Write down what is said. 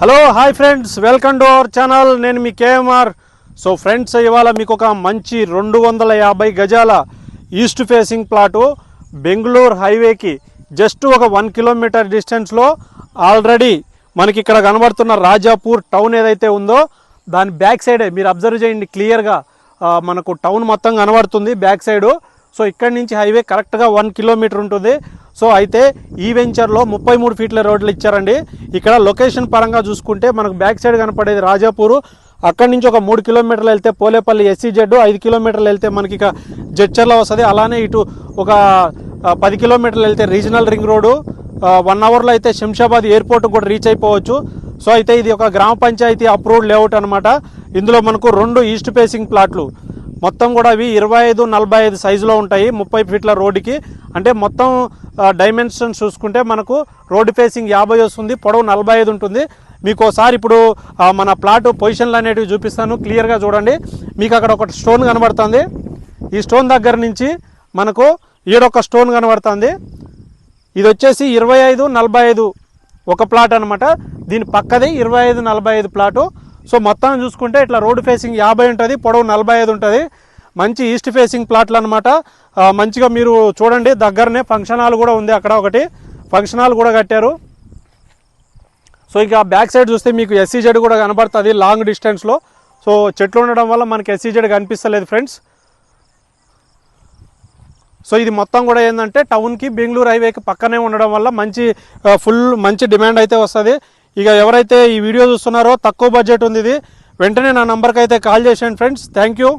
Hello hi friends welcome to our channel నేను మీ KMR. So friends ఇవాళ మీకు ఒక మంచి రెండు వందల యాభై గజాల ఈస్ట్ ఫేసింగ్ ప్లాటు బెంగళూరు హైవేకి జస్ట్ ఒక వన్ కిలోమీటర్ డిస్టెన్స్లో ఆల్రెడీ మనకి ఇక్కడ కనబడుతున్న రాజాపూర్ టౌన్ ఏదైతే ఉందో దాని బ్యాక్ సైడే మీరు అబ్జర్వ్ చేయండి క్లియర్గా మనకు టౌన్ మొత్తం కనబడుతుంది బ్యాక్ సైడు సో ఇక్కడి నుంచి హైవే కరెక్ట్గా వన్ కిలోమీటర్ ఉంటుంది. సో అయితే ఈ వెంచర్లో ముప్పై మూడు ఫీట్ల రోడ్లు ఇచ్చారండి. ఇక్కడ లొకేషన్ పరంగా చూసుకుంటే మనకు బ్యాక్ సైడ్ కనపడేది రాజాపూరు. అక్కడి నుంచి ఒక మూడు కిలోమీటర్లు వెళ్తే పోలేపల్లి ఎస్సీ జెడ్ ఐదు కిలోమీటర్లు వెళ్తే మనకి ఇక జడ్చర్ల వస్తుంది. అలానే ఇటు ఒక పది కిలోమీటర్లు వెళ్తే రీజనల్ రింగ్ రోడ్డు. వన్ అవర్లో అయితే శంషాబాద్ ఎయిర్పోర్ట్ కూడా రీచ్ అయిపోవచ్చు. సో అయితే ఇది ఒక గ్రామ పంచాయతీ అప్రూవ్డ్ లేఅవుట్ అనమాట ఇందులో మనకు రెండు ఈస్ట్ ఫేసింగ్ ప్లాట్లు. మొత్తం కూడా అవి ఇరవై ఐదు నలభై ఐదు సైజులో ఉంటాయి ముప్పై ఫీట్ల రోడ్డుకి. అంటే మొత్తం డైమెన్షన్ చూసుకుంటే మనకు రోడ్డు ఫేసింగ్ యాభై వస్తుంది పొడవు నలభై ఐదు ఉంటుంది. మీకు ఒకసారి ఇప్పుడు మన ప్లాట్ పొజిషన్లు అనేటివి చూపిస్తాను. క్లియర్గా చూడండి. మీకు అక్కడ ఒక స్టోన్ కనబడుతుంది. ఈ స్టోన్ దగ్గర నుంచి మనకు ఈడొక స్టోన్ కనబడుతుంది. ఇది వచ్చేసి ఇరవై ఐదు నలభై ఐదు ఒక ప్లాట్ అనమాట దీని పక్కది ఇరవై ఐదు నలభై ఐదు ప్లాటు సో మొత్తం చూసుకుంటే ఇట్లా రోడ్డు ఫేసింగ్ యాభై ఉంటుంది పొడవు నలభై ఐదు ఉంటుంది. మంచి ఈస్ట్ ఫేసింగ్ ప్లాట్లు అనమాట మంచిగా మీరు చూడండి దగ్గరనే ఫంక్షన్ హాల్ కూడా ఉంది అక్కడ ఒకటి. ఫంక్షన్ హాల్ కూడా కట్టారు. సో ఇక బ్యాక్ సైడ్ చూస్తే మీకు ఎస్సీజెడ్ కూడా కనబడుతుంది లాంగ్ డిస్టెన్స్లో సో చెట్లు ఉండడం వల్ల మనకి ఎస్సీజెడ్ కనిపిస్తలేదు ఫ్రెండ్స్. సో ఇది మొత్తం కూడా ఏంటంటే టౌన్కి బెంగళూరు హైవేకి పక్కనే ఉండడం వల్ల మంచి ఫుల్ మంచి డిమాండ్ అయితే వస్తుంది. ఇక ఎవరైతే ఈ వీడియో చూస్తున్నారో తక్కువ బడ్జెట్ ఉంది ఇది. వెంటనే నా నంబర్కి అయితే కాల్ చేసేయండి ఫ్రెండ్స్. Thank you